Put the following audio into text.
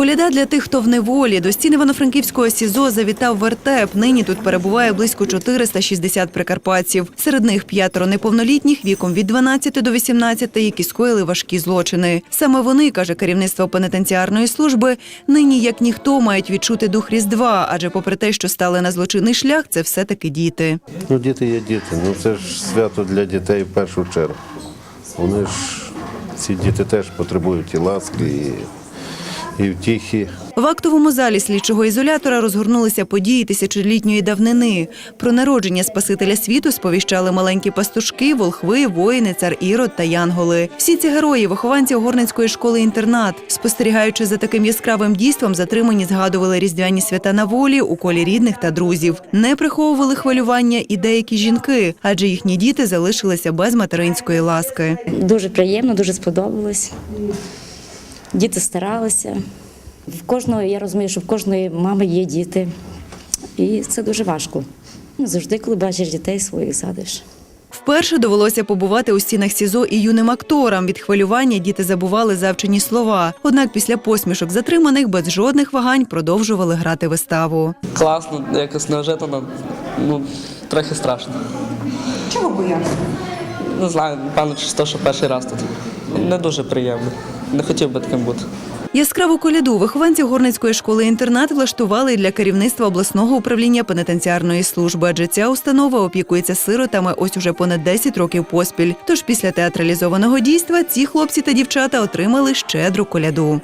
Коляда для тих, хто в неволі. До стін Івано-Франківського СІЗО завітав вертеп. Нині тут перебуває близько 460 прикарпатців. Серед них п'ятеро неповнолітніх віком від 12 до 18, які скоїли важкі злочини. Саме вони, каже керівництво пенітенціарної служби, нині як ніхто мають відчути дух Різдва, адже попри те, що стали на злочинний шлях, це все-таки діти. Ну, діти є діти. Ну це ж свято для дітей в першу чергу. Вони ж ці діти теж потребують і ласки, і, і втіхи. В актовому залі слідчого ізолятора розгорнулися події тисячолітньої давнини. Про народження Спасителя світу сповіщали маленькі пастушки, волхви, воїни, цар Ірод та Янголи. Всі ці герої вихованці Огорницької школи-інтернат. Спостерігаючи за таким яскравим дійством, затримані згадували різдвяні свята на волі у колі рідних та друзів. Не приховували хвилювання і деякі жінки, адже їхні діти залишилися без материнської ласки. Дуже приємно, дуже сподобалось. Діти старалися. В кожного, я розумію, що в кожної мами є діти. І це дуже важко. Ну, Завжди, коли бачиш дітей своїх, згадуєш. Вперше довелося побувати у стінах СІЗО і юним акторам. Від хвилювання діти забували завчені слова. Однак після посмішок затриманих без жодних вагань продовжували грати виставу. Класно, якось неожиданно, ну, трохи страшно. Чого боявся? Не знаю, через що перший раз тут. Не дуже приємно. Не хотів би таким бути. Яскраву коляду вихованці Горницької школи-інтернат влаштували і для керівництва обласного управління пенітенціарної служби, адже ця установа опікується сиротами ось уже понад 10 років поспіль. Тож після театралізованого дійства ці хлопці та дівчата отримали щедру коляду.